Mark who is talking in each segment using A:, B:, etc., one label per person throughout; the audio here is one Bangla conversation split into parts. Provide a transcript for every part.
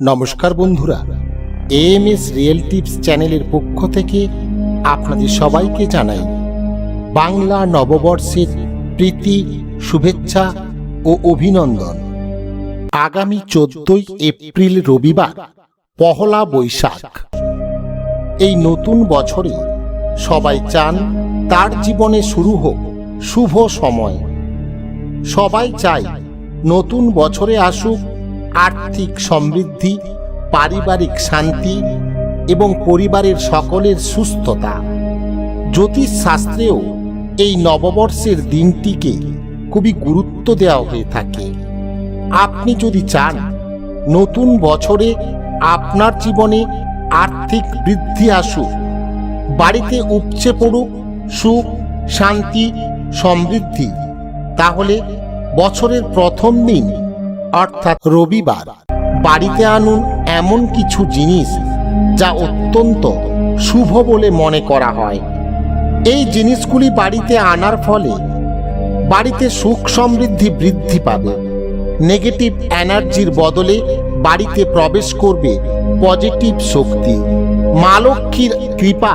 A: নমস্কার বন্ধুরা এম এস রিয়েল টিপস চ্যানেলের পক্ষ থেকে আপনাদের সবাইকে জানাই বাংলা নববর্ষের প্রীতি, শুভেচ্ছা ও অভিনন্দন। আগামী চোদ্দই এপ্রিল রবিবার, পহলা বৈশাখ। এই নতুন বছরে সবাই চান তার জীবনে শুরু হোক শুভ সময়। সবাই চায় নতুন বছরে আসুক আর্থিক সমৃদ্ধি, পারিবারিক শান্তি এবং পরিবারের সকলের সুস্থতা। জ্যোতিষ শাস্ত্রেও এই নববর্ষের দিনটিকে খুবই গুরুত্ব দেওয়া হয়ে থাকে। আপনি যদি চান নতুন বছরে আপনার জীবনে আর্থিক বৃদ্ধি আসুক, বাড়িতে উপচে পড়ুক, সুখ, শান্তি, সমৃদ্ধি, তাহলে বছরের প্রথম দিন অর্থাৎ রবিবার। বাড়িতে আনুন এমন কিছু জিনিস যা অত্যন্ত শুভ বলে মনে করা হয়। এই জিনিসগুলি বাড়িতে আনার ফলে বাড়িতে সুখ সমৃদ্ধি বৃদ্ধি পাবে। নেগেটিভ এনার্জির বদলে বাড়িতে প্রবেশ করবে পজিটিভ শক্তি। মা লক্ষ্মীর কৃপা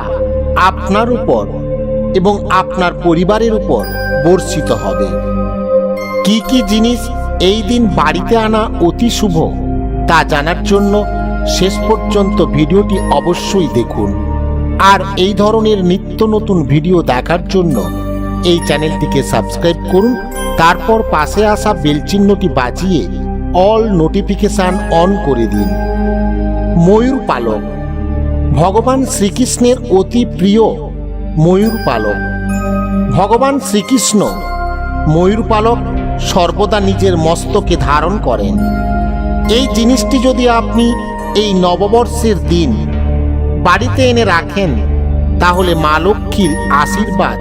A: আপনার উপর এবং আপনার পরিবারের উপর বর্ষিত হবে। কি কি জিনিস এই দিন বাড়িতে আনা অতি শুভ। তা জানার জন্য শেষ পর্যন্ত ভিডিওটি অবশ্যই দেখুন। আর এই ধরনের নিত্য নতুন ভিডিও দেখার জন্য এই চ্যানেলটিকে সাবস্ক্রাইব করুন। তারপর পাশে আসা বেল চিহ্নটি বাজিয়ে অল নোটিফিকেশান অন করে দিন। ময়ূর পালক। ভগবান শ্রীকৃষ্ণের অতি প্রিয় ময়ূর পালক। ভগবান শ্রীকৃষ্ণ ময়ূর পালক সর্বদা নিজের মস্তকে ধারণ করেন। এই জিনিসটি যদি আপনি এই নববর্ষের দিন বাড়িতে এনে রাখেন, তাহলে মা লক্ষ্মীর আশীর্বাদ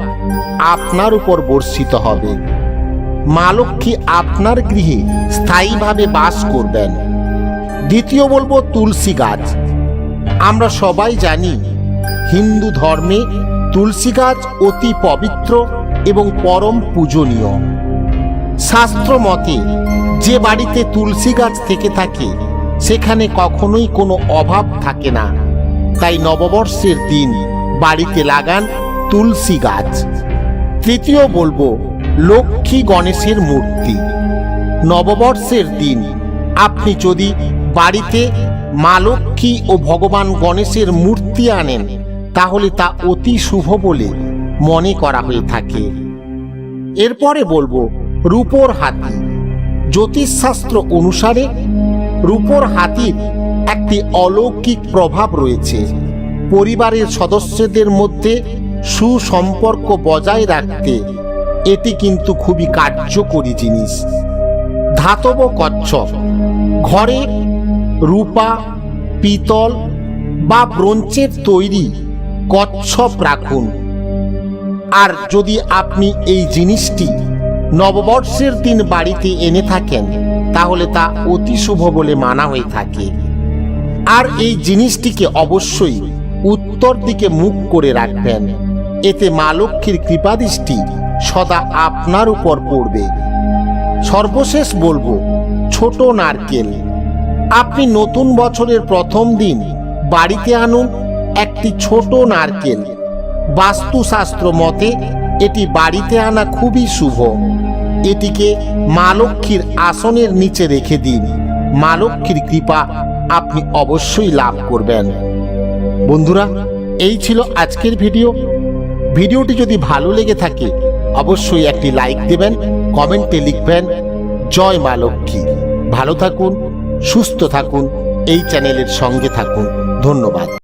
A: আপনার উপর বর্ষিত হবে। মা লক্ষ্মী আপনার গৃহে স্থায়ীভাবে বাস করবেন। দ্বিতীয় বলব তুলসী গাছ। আমরা সবাই জানি, হিন্দু ধর্মে তুলসী গাছ অতি পবিত্র এবং পরম পূজনীয়। শাস্ত্র মতে যে বাড়িতে তুলসী গাছ থেকে থাকে, সেখানে কখনোই কোনো অভাব থাকে না। তাই নববর্ষের দিন বাড়িতে লাগান তুলসী গাছ। তৃতীয় বলব, লক্ষ্মী গণেশের মূর্তি। নববর্ষের দিন আপনি যদি বাড়িতে মা লক্ষ্মী ও ভগবান গণেশের মূর্তি আনেন, তাহলে তা অতি শুভ বলে মনে করা হয়ে থাকে। এরপরে বলব রূপোর হাতি। জ্যোতিষশাস্ত্র অনুসারে রূপোর হাতির একটি অলৌকিক প্রভাব রয়েছে। পরিবারের সদস্যদের মধ্যে সুসম্পর্ক বজায় রাখতে এটি কিন্তু খুবই কার্যকরী জিনিস। ধাতব কচ্ছপ, ঘরে রূপা, পিতল বা ব্রোঞ্চের তৈরি কচ্ছপ রাখুন। আর যদি আপনি এই জিনিসটি নববর্ষের দিন বাড়িতে এনে থাকেন, তাহলে তা অতি শুভ বলে মানা হয়ে থাকে। আর এই জিনিসটিকে অবশ্যই উত্তর দিকে মুখ করে রাখবেন। এতে মা লক্ষ্মীর কৃপাদৃষ্টি সদা আপনার উপর পড়বে। সর্বশেষ বলব, ছোট নারকেল। আপনি নতুন বছরের প্রথম দিন বাড়িতে আনুন একটি ছোট নারকেল। বাস্তুশাস্ত্র মতে এটি বাড়িতে আনা খুবই শুভ। এটিকে মা লক্ষ্মীর আসনের নিচে রেখে দিন। মা লক্ষ্মীর কৃপা আপনি অবশ্যই লাভ করবেন। বন্ধুরা, এই ছিল আজকের ভিডিও। ভিডিওটি যদি ভালো লেগে থাকে, অবশ্যই একটি লাইক দেবেন, কমেন্টে লিখবেন, জয় মা লক্ষ্মী। ভালো থাকুন, সুস্থ থাকুন, এই চ্যানেলের সঙ্গে থাকুন। ধন্যবাদ।